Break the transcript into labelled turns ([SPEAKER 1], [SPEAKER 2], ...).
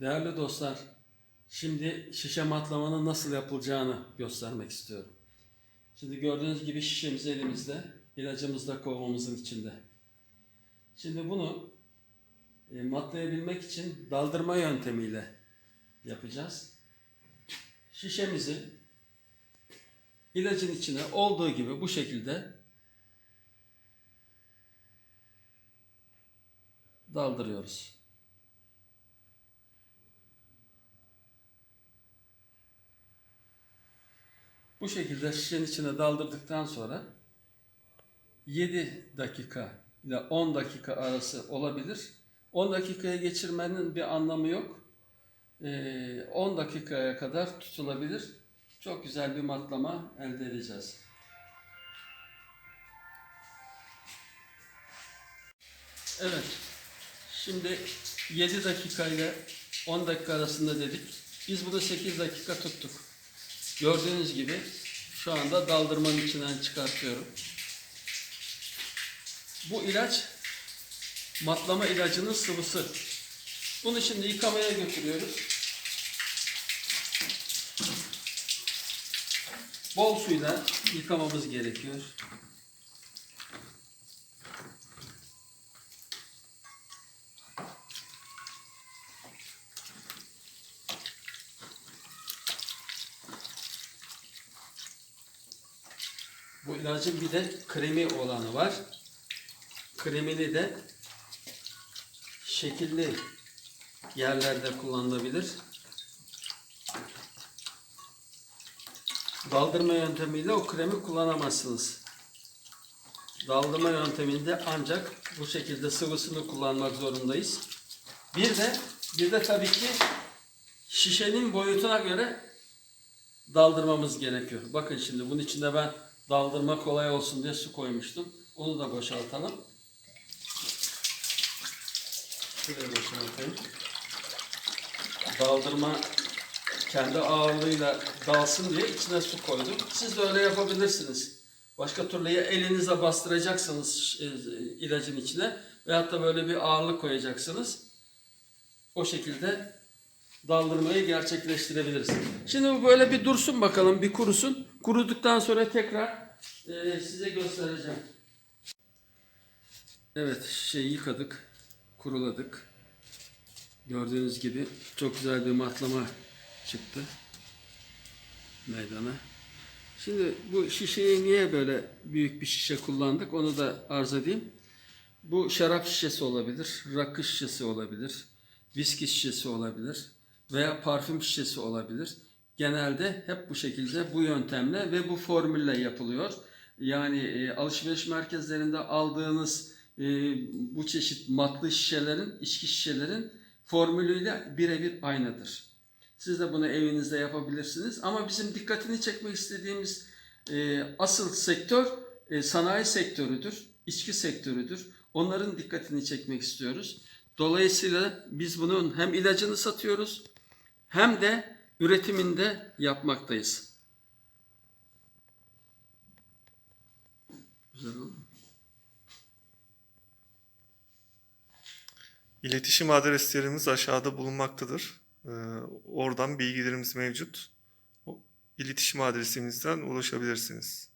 [SPEAKER 1] Değerli dostlar, şimdi şişe matlamanın nasıl yapılacağını göstermek istiyorum. Şimdi gördüğünüz gibi şişemiz elimizde, ilacımız da kovamızın içinde. Şimdi bunu e, matlayabilmek için daldırma yöntemiyle yapacağız. Şişemizi ilacın içine olduğu gibi bu şekilde daldırıyoruz. Bu şekilde şişenin içine daldırdıktan sonra 7 dakika ile 10 dakika arası olabilir. 10 dakikaya geçirmenin bir anlamı yok. Ee, 10 dakikaya kadar tutulabilir. Çok güzel bir matlama elde edeceğiz. Evet. Şimdi 7 dakika ile 10 dakika arasında dedik. Biz bunu 8 dakika tuttuk. Gördüğünüz gibi şu anda daldırmanın içinden çıkartıyorum. Bu ilaç matlama ilacının sıvısı. Bunu şimdi yıkamaya götürüyoruz. Bol suyla yıkamamız gerekiyor. Bu ilacın bir de kremi olanı var. Kremini de şekilli yerlerde kullanılabilir. Daldırma yöntemiyle o kremi kullanamazsınız. Daldırma yönteminde ancak bu şekilde sıvısını kullanmak zorundayız. Bir de bir de tabii ki şişenin boyutuna göre daldırmamız gerekiyor. Bakın şimdi bunun içinde ben daldırma kolay olsun diye su koymuştum. Onu da boşaltalım. Şuraya boşaltayım. Daldırma kendi ağırlığıyla dalsın diye içine su koydum. Siz de öyle yapabilirsiniz. Başka türlü ya elinize bastıracaksınız e, ilacın içine veyahut da böyle bir ağırlık koyacaksınız. O şekilde daldırmayı gerçekleştirebiliriz. Şimdi böyle bir dursun bakalım, bir kurusun. Kuruduktan sonra tekrar e, size göstereceğim. Evet, şeyi yıkadık, kuruladık. Gördüğünüz gibi çok güzel bir matlama çıktı meydana. Şimdi bu şişeyi niye böyle büyük bir şişe kullandık onu da arz edeyim. Bu şarap şişesi olabilir, rakı şişesi olabilir, viski şişesi olabilir veya parfüm şişesi olabilir. Genelde hep bu şekilde bu yöntemle ve bu formülle yapılıyor. Yani e, alışveriş merkezlerinde aldığınız e, bu çeşit matlı şişelerin, içki şişelerin formülüyle birebir aynıdır. Siz de bunu evinizde yapabilirsiniz. Ama bizim dikkatini çekmek istediğimiz e, asıl sektör e, sanayi sektörüdür, içki sektörüdür. Onların dikkatini çekmek istiyoruz. Dolayısıyla biz bunun hem ilacını satıyoruz hem de üretiminde yapmaktayız. Güzel oldu.
[SPEAKER 2] İletişim adreslerimiz aşağıda bulunmaktadır. Ee, oradan bilgilerimiz mevcut. İletişim adresimizden ulaşabilirsiniz.